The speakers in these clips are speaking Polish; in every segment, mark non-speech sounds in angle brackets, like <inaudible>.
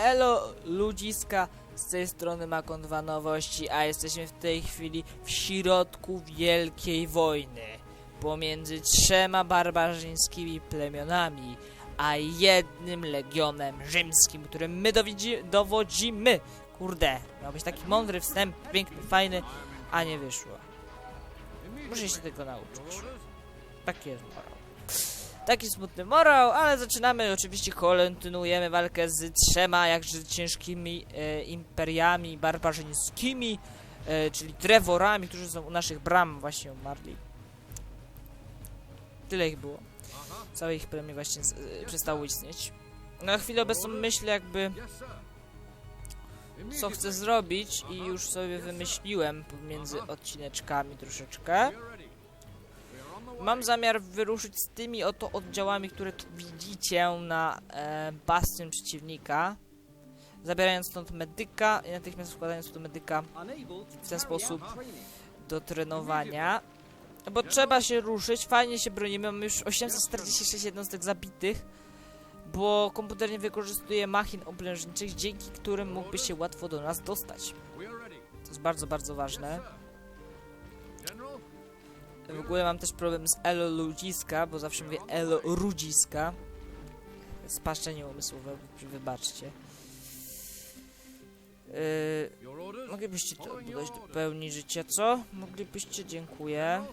Elo ludziska, z tej strony Makon 2 Nowości, a jesteśmy w tej chwili w środku wielkiej wojny pomiędzy trzema barbarzyńskimi plemionami, a jednym legionem rzymskim, którym my dowodzimy. Kurde, miał być taki mądry wstęp, piękny, fajny, a nie wyszło. Muszę się tego nauczyć. Taki jest morał. Taki smutny morał, ale zaczynamy oczywiście, kontynuujemy walkę z trzema jakże ciężkimi e, imperiami barbarzyńskimi, e, czyli Trevorami, którzy są u naszych bram właśnie umarli. Tyle ich było. Całe ich plemię właśnie z, e, przestało istnieć. Na chwilę obecną myślę jakby co chcę zrobić i już sobie wymyśliłem pomiędzy odcineczkami troszeczkę. Mam zamiar wyruszyć z tymi oto oddziałami, które tu widzicie na e, bastion przeciwnika. Zabierając stąd medyka i natychmiast wkładając tu medyka w ten sposób do trenowania. Bo trzeba się ruszyć, fajnie się bronimy, mamy już 846 jednostek zabitych, bo komputer nie wykorzystuje machin oblężniczych, dzięki którym mógłby się łatwo do nas dostać. To jest bardzo, bardzo ważne. W ogóle mam też problem z elo ludziska, bo zawsze mówię elo rudziska. Spaszczenie umysłowe, wybaczcie. Yy, moglibyście to dodać do pełni życia, co? Moglibyście, dziękuję.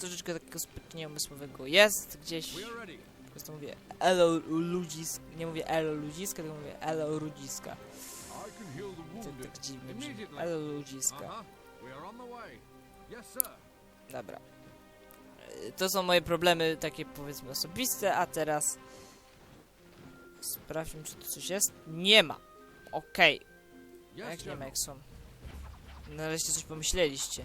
Troszeczkę takiego spytania umysłowego jest gdzieś. Po prostu mówię elo ludzisk, nie mówię elo ludziska, tylko mówię elo rudziska. To tak dziwnie brzmi. Elo ludziska. Dobra. Y, To są moje problemy takie powiedzmy osobiste, a teraz sprawdźmy czy tu coś jest. Nie ma. Okej. A Jak nie ma, jak są. Nareszcie coś pomyśleliście.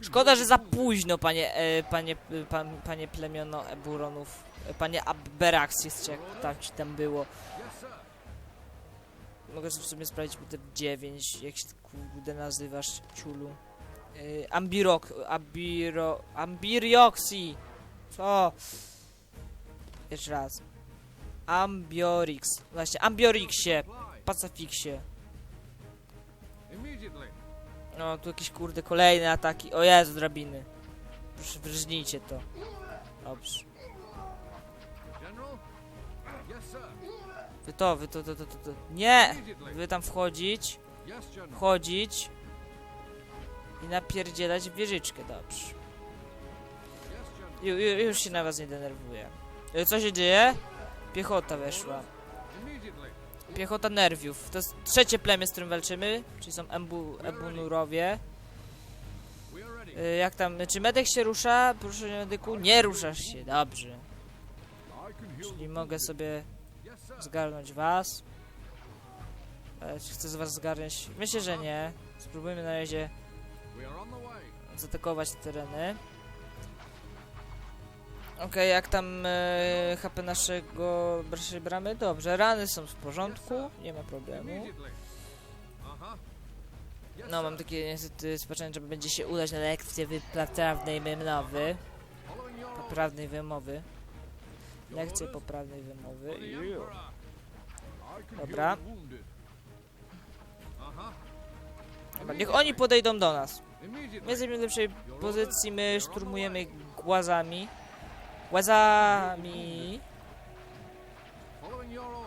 Szkoda, że za późno, panie, e, panie, pan, panie plemiono Eburonów, e, panie Abberaxis, czy jak tam ci tam było. Mogę sobie w sumie sprawdzić te 9, jak się kurde nazywasz, ciulu. E, Ambirok, Ambiro, Ambirioxi. Co? Jeszcze raz. Ambiorix. Właśnie, Ambiorixie, Pacyfiksie. No, tu jakieś kurde kolejne ataki. O Jezu, drabiny. Proszę, wyrżnijcie to. Dobrze. Wy to, wy to, to, to, to, to. Nie! Wy tam wchodzić, wchodzić i napierdzielać wieżyczkę, dobrze. Ju, ju, już się na was nie denerwuję. E, Co się dzieje? Piechota weszła. Piechota nerwiów. To jest trzecie plemię, z którym walczymy. Czyli są Embu, Ebunurowie. Y, jak tam, czy medek się rusza? Proszę medyku, nie ruszasz się, dobrze. Czyli mogę sobie zgarnąć was. E, Czy chcę z was zgarnąć? Myślę, że nie. Spróbujmy na razie zaatakować te tereny. Okej, jak tam e, HP naszego naszej bramy? Dobrze, rany są w porządku, nie ma problemu. No, mam takie niestety spoczęcie, że będzie się udać na lekcję poprawnej wymowy. Poprawnej wymowy. Lekcję poprawnej wymowy. Dobra. Dobra, niech oni podejdą do nas. My jesteśmy w lepszej pozycji, my szturmujemy głazami. Głazami.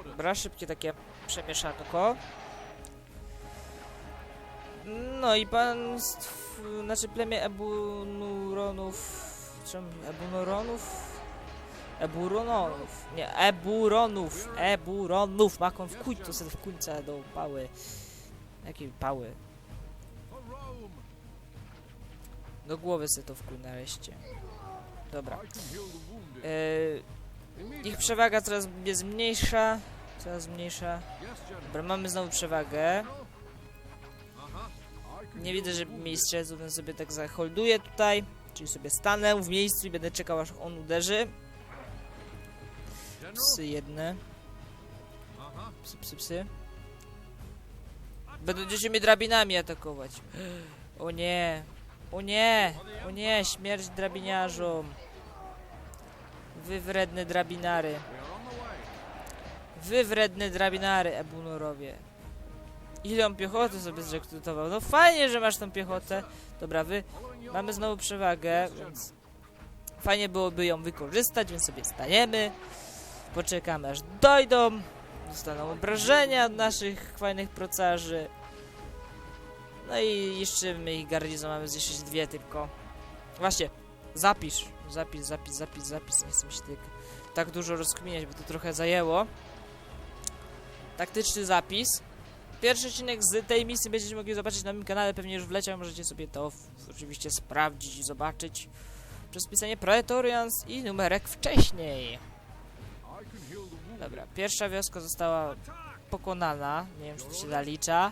Dobra, szybkie takie przemieszanko. No i państw, znaczy plemię Ebunuronów, czym Ebunuronów? Eburonów, nie, Eburonów, Eburonów, makon w kuj, to sobie w kuńce do pały. Jakiej pały? Do głowy sobie to nareszcie. Dobra. Yy, ich przewaga coraz jest mniejsza. Coraz mniejsza. Dobra, mamy znowu przewagę. Nie widzę, żeby mieli strzelców, więc sobie tak zaholduję tutaj. Czyli sobie stanę w miejscu i będę czekał, aż on uderzy. Psy jedne. Psy, psy, psy. Będziecie mnie drabinami atakować. <gasps> O nie. O nie. O nie, śmierć drabiniarzom. Wy wredne drabinary. Wy wredne drabinary, Ebunorowie. Ile on piechoty sobie zrekrutował? No fajnie, że masz tą piechotę. Dobra, wy mamy znowu przewagę, więc fajnie byłoby ją wykorzystać, więc sobie staniemy. Poczekamy aż dojdą. Dostaną obrażenia od naszych fajnych procarzy. No i jeszcze my ich garnizon mamy zniszczyć dwie tylko. Właśnie, zapisz, zapis, zapis, zapis, zapis. Nie chcę się tak, tak dużo rozkminiać, bo to trochę zajęło. Taktyczny zapis. Pierwszy odcinek z tej misji będziecie mogli zobaczyć na moim kanale, pewnie już wleciał, możecie sobie to oczywiście sprawdzić i zobaczyć przez pisanie Praetorians i numerek wcześniej. Dobra, pierwsza wioska została pokonana, nie wiem czy to się zalicza.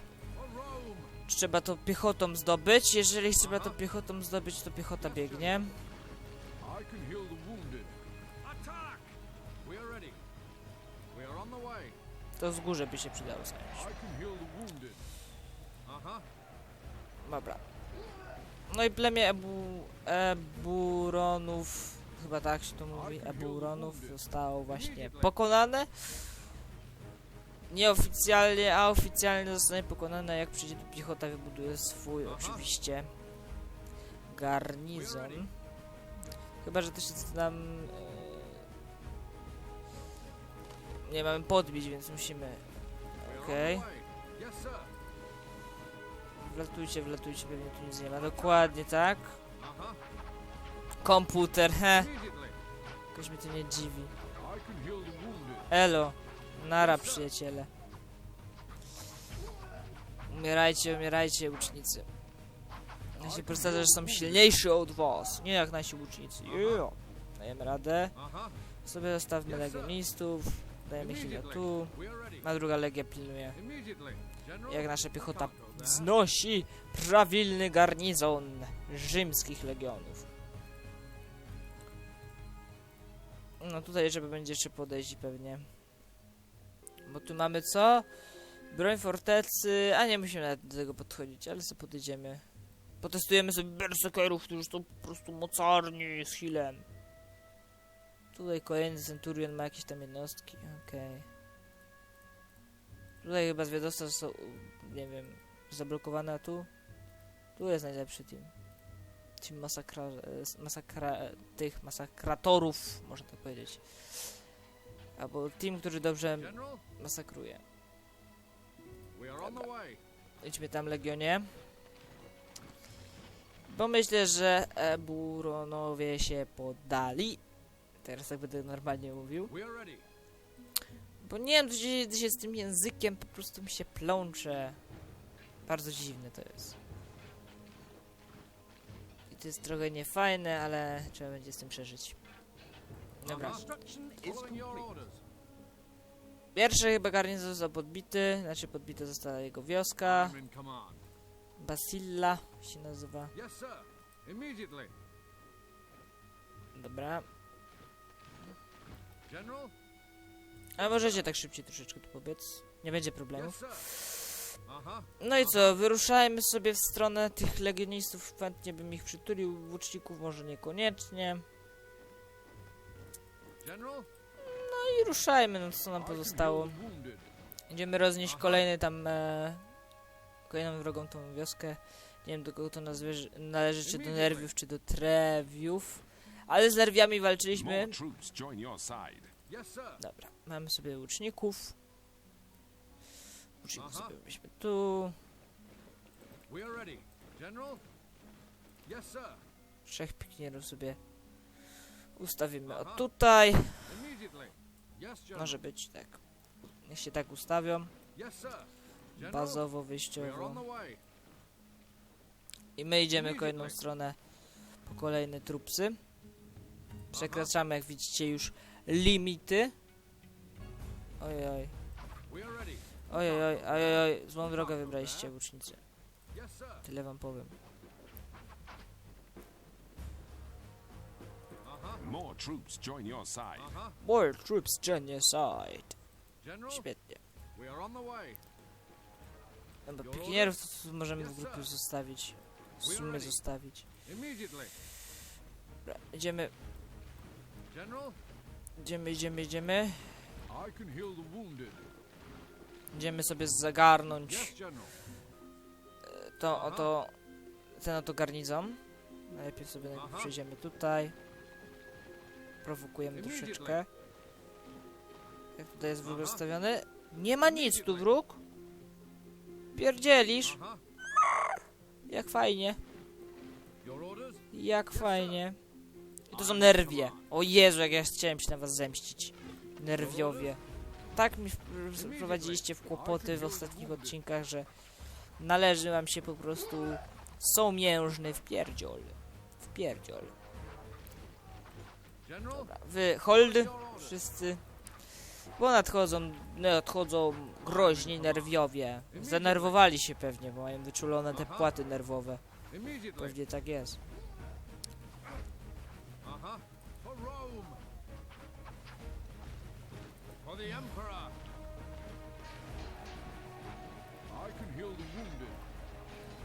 Trzeba to piechotą zdobyć? Jeżeli trzeba to piechotą zdobyć, to piechota biegnie. To wzgórze by się przydało. Uh-huh. Dobra. No i plemię Ebu, Eburonów, chyba tak się to mówi, Eburonów zostało właśnie pokonane. Nieoficjalnie, a oficjalnie zostanie pokonane jak przyjdzie tu piechota, wybuduje swój oczywiście garnizon. Chyba, że to się nam... E, nie mamy podbić, więc musimy... Okej. sir. Wlatujcie, wlatujcie, pewnie tu nic nie ma. Dokładnie tak. Komputer, he. Jakoś mnie to nie dziwi. Elo. Nara, przyjaciele. Umierajcie, umierajcie, łucznicy. Nasi prostarzy są silniejsi od was. Nie jak nasi łucznicy. Yeah. Dajemy radę. Sobie zostawmy legionistów. Dajemy chwilę tu. A druga legia pilnuje. Jak nasza piechota znosi prawilny garnizon rzymskich legionów. No tutaj trzeba będzie jeszcze podejść pewnie. Bo tu mamy co? Broń fortecy, a nie musimy nawet do tego podchodzić, ale sobie podejdziemy. Potestujemy sobie berserkerów, którzy są po prostu mocarni z healem. Tutaj kolejny Centurion ma jakieś tam jednostki, okej. Tutaj chyba zwiadowstwa są, nie wiem, zablokowane, a tu? Tu jest najlepszy team. Team masakra, e, masakra, e, tych masakratorów, można tak powiedzieć. Albo team, który dobrze masakruje. Way. Idźmy tam, Legionie. Bo myślę, że Eburonowie się poddali. Teraz tak będę normalnie mówił. Bo nie wiem, co się dzieje się z tym językiem, po prostu mi się plącze. Bardzo dziwne to jest. I to jest trochę niefajne, ale trzeba będzie z tym przeżyć. Dobra. Pierwszy chyba garnizon został podbity, znaczy podbita została jego wioska. Basilla się nazywa. Dobra. Ale możecie tak szybciej troszeczkę tu pobiec. Nie będzie problemów. Uh-huh. No i co, wyruszajmy sobie w stronę tych legionistów. Chętnie bym ich przytulił, łuczników może niekoniecznie. General. I ruszajmy, no co nam pozostało. Idziemy roznieść kolejny tam, e, kolejną wrogą tą wioskę. Nie wiem do kogo to nazwie, należy, czy do nerwiów, czy do trewiów. Ale z nerwiami walczyliśmy. Dobra, mamy sobie łuczników. Łuczników sobie weźmy tu. Trzech piknierów sobie ustawimy o tutaj. Może być tak. Niech się tak ustawią. Bazowo, wyjściowo. I my idziemy kolejną stronę po kolejne trupsy. Przekraczamy, jak widzicie, już limity. Ojoj, ready. ojoj, ojoj, złą drogę wybraliście, łucznicy. Tyle wam powiem. More troops join your side. Uh-huh. More troops genocide. General. Świetnie. We are on the way. No bo pikinierów to, to możemy w grupie zostawić. W sumie zostawić. Immediately. Dobra, idziemy, General. idziemy, idziemy, idziemy. I can heal the wounded. Idziemy sobie zagarnąć General. to oto ten oto garnizon. Najlepiej sobie najpierw Aha. przejdziemy tutaj. Prowokujemy troszeczkę. Jak tutaj jest wróg rozstawiony? Nie ma nic tu wróg. Pierdzielisz. Jak fajnie. Jak fajnie. I to są nerwie. O Jezu, jak ja chciałem się na was zemścić. Nerwiowie. Tak mi wpr- wprowadziliście w kłopoty w ostatnich odcinkach, że należy wam się po prostu somiężny wpierdziol. Wpierdziol. Wy, hold, wszyscy. Bo nadchodzą, nadchodzą groźni nerwiowie. Zdenerwowali się pewnie, bo mają wyczulone te płaty nerwowe. Pewnie tak jest.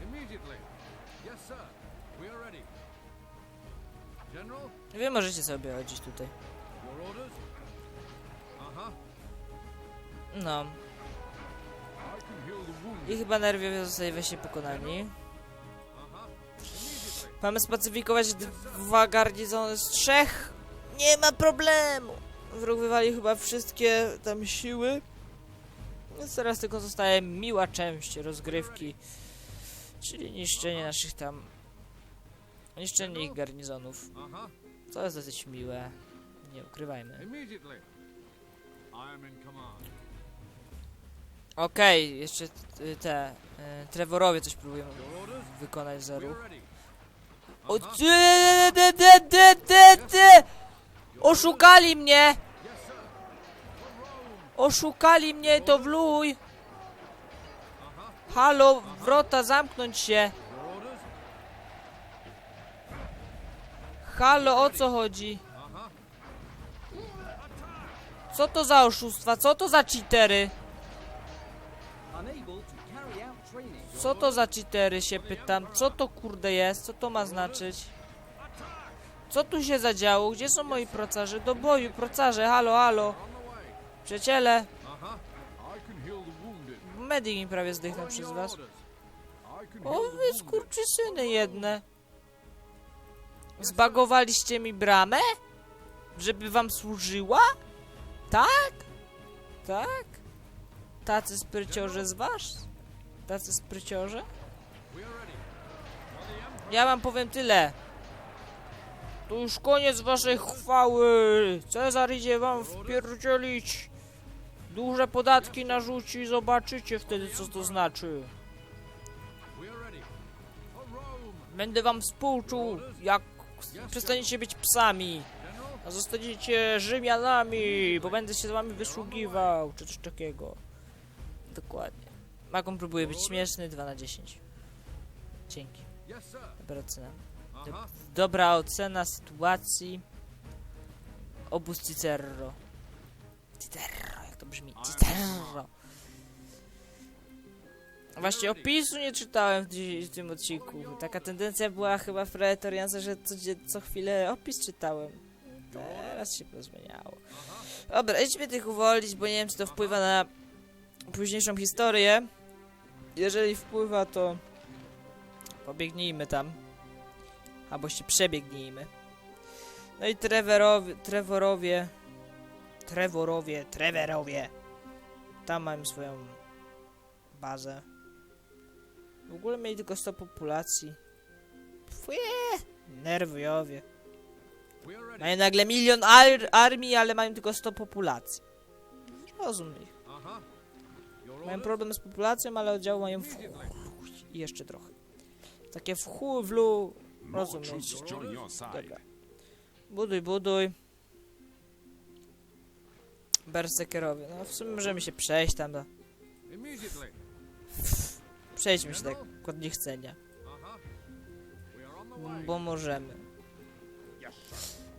Immediately. Yes, sir. We are ready. Wy możecie sobie chodzić tutaj. Uh-huh. No. I chyba nerwiowie zostali właśnie pokonani. Uh-huh. Mamy spacyfikować dwa garnizony z trzech. Nie ma problemu. Wróg wywali chyba wszystkie tam siły. Więc teraz tylko zostaje miła część rozgrywki. Czyli niszczenie naszych tam... Niszczenie ich garnizonów. Uh-huh. Co jest dosyć miłe. Nie ukrywajmy. Okej, jeszcze t- te... Y, Trevorowie coś próbują wykonać za ruch. O ty, ty, ty, ty, ty, ty! Oszukali mnie! Oszukali mnie, to wluj! Halo, wrota, zamknąć się! Your orders? Halo, o co chodzi? Co to za oszustwa? Co to za cheatery? Co to za cheatery się pytam? Co to kurde jest? Co to ma znaczyć? Co tu się zadziało? Gdzie są moi procarze? Do boju, procarze, halo, halo! Przyjaciele! Medik mi prawie zdechnął przez was. O wy skurczysyny jedne! Zbagowaliście mi bramę? Żeby wam służyła? Tak? Tak? Tacy spryciorze z was? Tacy spryciorze? Ja wam powiem tyle. To już koniec waszej chwały. Cezar idzie wam wpierdzielić. Duże podatki narzuci, zobaczycie wtedy co to znaczy. Będę wam współczuł, jak przestaniecie być psami, a zostaniecie Rzymianami, bo będę się z wami wysługiwał, czy coś takiego. Dokładnie. Makon próbuje być śmieszny, 2 na 10. Dzięki, dobra ocena. Dobra ocena sytuacji. Obóz Cicero. Cicero, jak to brzmi? Cicero. Właśnie opisu nie czytałem w, w tym odcinku. Taka tendencja była chyba w Pretoriance, że co, co chwilę opis czytałem. Teraz się pozmieniało. Dobra, idźmy tych uwolnić, bo nie wiem, czy to wpływa na późniejszą historię. Jeżeli wpływa, to pobiegnijmy tam. Albo się przebiegnijmy. No i Trevorowie, Trevorowie, Trevorowie, Trevorowie. Tam mają swoją bazę. W ogóle mieli tylko 100 populacji. Fuje, nerwiowie. Mają nagle milion ar armii, ale mają tylko 100 populacji. Rozum ich. Mają problem z populacją, ale oddziału mają w i jeszcze trochę. Takie w chuj, w lu. More Rozumiecie. troops join your side. Dobra. Buduj, buduj. Berserkerowie. No w sumie możemy się przejść tam. Do... Przejdźmy się tak od niechcenia. Bo możemy.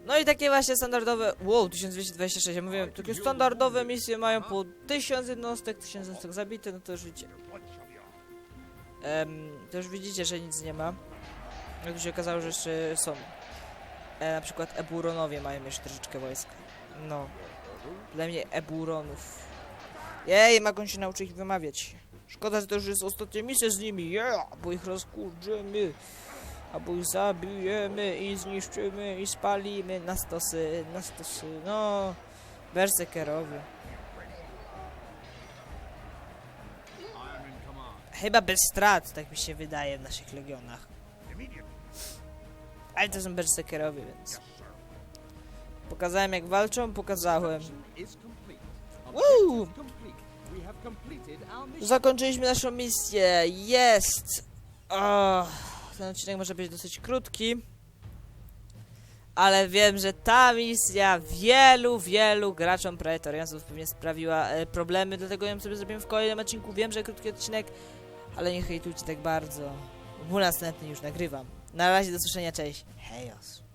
No i takie właśnie standardowe. Wow, 1226. Ja mówiłem, takie standardowe misje mają po 1000 jednostek, 1000 jednostek zabite, no to już widzicie. Em, to już widzicie, że nic nie ma. Jak się okazało, że jeszcze są. E, na przykład Eburonowie mają jeszcze troszeczkę wojska. No. Plemię Eburonów. Jej, Makon się nauczy ich wymawiać. Szkoda, że to już jest ostatnia misja z nimi. Yeah, bo ich rozkurzymy. Albo ich zabijemy i zniszczymy i spalimy na stosy, na stosy, no... Berserkerowie. Chyba bez strat, tak mi się wydaje, w naszych legionach. Ale to są berserkerowie, więc... Pokazałem jak walczą, pokazałem. Woo! Zakończyliśmy naszą misję. Jest! O, ten odcinek może być dosyć krótki. Ale wiem, że ta misja wielu, wielu graczom Praetoriansów pewnie sprawiła e, problemy, dlatego ją sobie zrobimy w kolejnym odcinku. Wiem, że krótki odcinek, ale nie hejtujcie tak bardzo. Bo następny już nagrywam. Na razie do słyszenia, cześć. Hejos.